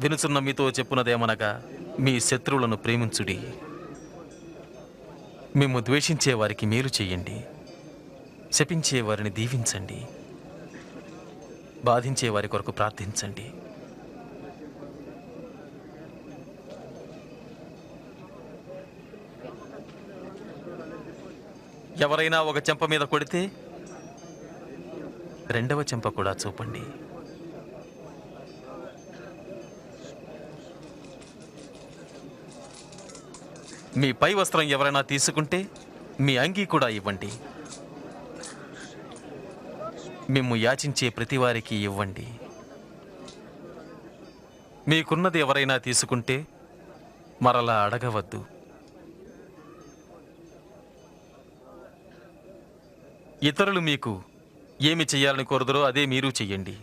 వినుచున్న మీతో చెప్పున్నదేమనగా మీ శత్రువులను ప్రేమించుడి. మేము ద్వేషించే వారికి మేలు చేయండి. శపించే వారిని దీవించండి. బాధించే వారి కొరకు ప్రార్థించండి. ఎవరైనా ఒక చెంప మీద కొడితే రెండవ చెంప కూడా చూపండి. మీ పై వస్త్రం ఎవరైనా తీసుకుంటే మీ అంగీ కూడా ఇవ్వండి. మిమ్ము యాచించే ప్రతివారికి ఇవ్వండి. మీకున్నది ఎవరైనా తీసుకుంటే మరలా అడగవద్దు. ఇతరులు మీకు ఏమి చేయాలని కోరుదరో అదే మీరు చెయ్యండి.